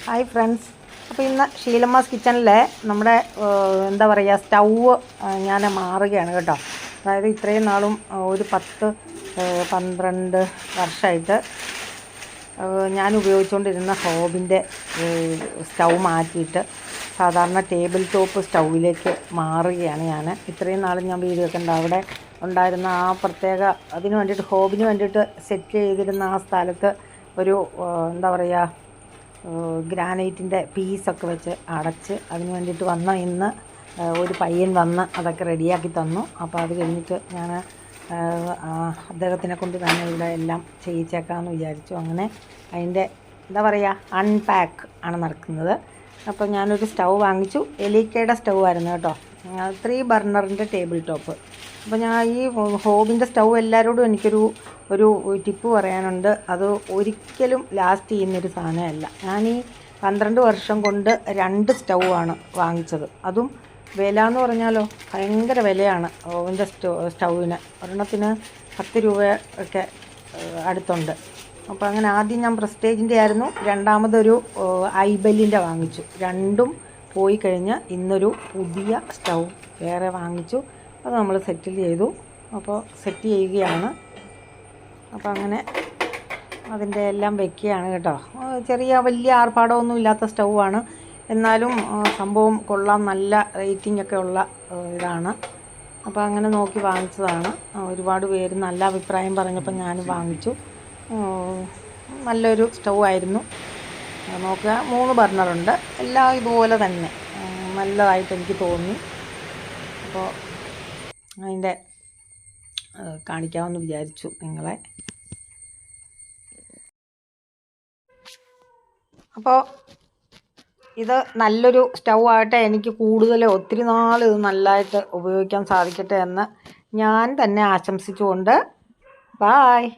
Hi friends അപ്പോൾ ഇന്ന് ഷീലമ്മാസ് കിച്ചണിലെ നമ്മുടെ എന്താ പറയുക സ്റ്റൗവ് ഞാൻ മാറുകയാണ് കേട്ടോ. അതായത് ഇത്രയും നാളും ഒരു പത്ത് പന്ത്രണ്ട് വർഷമായിട്ട് ഞാൻ ഉപയോഗിച്ചുകൊണ്ടിരുന്ന ഹോബിന്റെ സ്റ്റൗ മാറ്റിയിട്ട് സാധാരണ ടേബിൾ ടോപ്പ് സ്റ്റൗവിലേക്ക് മാറുകയാണ് ഞാൻ ഇത്രയും നാളും ഞാൻ വീഡിയോ കണ്ട അവിടെ ഉണ്ടായിരുന്ന ആ പ്രത്യേക അതിന് വേണ്ടിയിട്ട് ഹോബിന് വേണ്ടിയിട്ട് സെറ്റ് ചെയ്തിരുന്ന ആ സ്ഥലത്ത് ഒരു എന്താ പറയുക ഗ്രാനൈറ്റിന്റെ പീസൊക്കെ വെച്ച് അടച്ച് അതിന് വേണ്ടിയിട്ട് വന്ന ഇന്ന് ഒരു പയ്യൻ വന്ന് അതൊക്കെ റെഡിയാക്കി തന്നു. അപ്പോൾ അത് കഴിഞ്ഞിട്ട് ഞാൻ അദ്ദേഹത്തിനെ കൊണ്ട് തന്നെ ഇവിടെ എല്ലാം ചെയ്യിച്ചേക്കാമെന്ന് വിചാരിച്ചു. അങ്ങനെ അതിന്റെ എന്താ പറയുക അൺപാക്ക് ആണ് നടക്കുന്നത്. അപ്പോൾ ഞാനൊരു സ്റ്റൗ വാങ്ങിച്ചു. എലിക്കയുടെ സ്റ്റൗ ആയിരുന്നു കേട്ടോ. ത്രീ ബർണറിന്റെ ടേബിൾ ടോപ്പ്. അപ്പോൾ ഞാൻ ഈ ഹോബിന്റെ സ്റ്റൗ എല്ലാവരോടും എനിക്കൊരു ഒരു ടിപ്പ് പറയാനുണ്ട്. അത് ഒരിക്കലും ലാസ്റ്റ് ചെയ്യുന്നൊരു സാധനമല്ല. ഈ പന്ത്രണ്ട് വർഷം കൊണ്ട് രണ്ട് സ്റ്റൗ ആണ് വാങ്ങിച്ചത്. അതും വില എന്ന് പറഞ്ഞാലോ ഭയങ്കര വിലയാണ് ഓവന്റെ സ്റ്റൗ സ്റ്റൗവിന്. ഒരെണ്ണത്തിന് പത്ത് രൂപ ഒക്കെ അടുത്തുണ്ട്. അപ്പോൾ അങ്ങനെ ആദ്യം ഞാൻ പ്രസ്റ്റേജിന്റെ ആയിരുന്നു. രണ്ടാമതൊരു ഐബെല്ലിന്റെ വാങ്ങിച്ചു. രണ്ടും പോയി കഴിഞ്ഞ് ഇന്നൊരു പുതിയ സ്റ്റൗ വേറെ വാങ്ങിച്ചു. അത് നമ്മൾ സെറ്റിൽ ചെയ്തു. അപ്പോൾ സെറ്റ് ചെയ്യുകയാണ്. അപ്പോൾ അങ്ങനെ അതിന്റെ എല്ലാം വെക്കുകയാണ് കേട്ടോ. ചെറിയ വലിയ ആർഭാടമൊന്നും ഇല്ലാത്ത സ്റ്റൗവാണ്. എന്നാലും സംഭവം കൊള്ളാം നല്ല റേറ്റിംഗ് ഒക്കെ ഉള്ള ഇതാണ്. അപ്പോൾ അങ്ങനെ നോക്കി വാങ്ങിച്ചതാണ്. ഒരുപാട് പേര് നല്ല അഭിപ്രായം പറഞ്ഞപ്പോൾ ഞാൻ വാങ്ങിച്ചു. നല്ലൊരു സ്റ്റൗ ആയിരുന്നു. നോക്കുക മൂന്ന് ബർണറുണ്ട്. എല്ലാം ഇതുപോലെ തന്നെ. നല്ലതായിട്ട് എനിക്ക് തോന്നി. അപ്പോൾ അതിന്റെ കാണിക്കാമെന്ന് വിചാരിച്ചു നിങ്ങളെ. അപ്പോൾ ഇത് നല്ലൊരു സ്റ്റൗ ആകട്ടെ. എനിക്ക് കൂടുതൽ ഒത്തിരി നാൾ ഇത് നല്ലതായിട്ട് ഉപയോഗിക്കാൻ സാധിക്കട്ടെ എന്ന് ഞാൻ തന്നെ ആശംസിച്ചുകൊണ്ട് ബായ്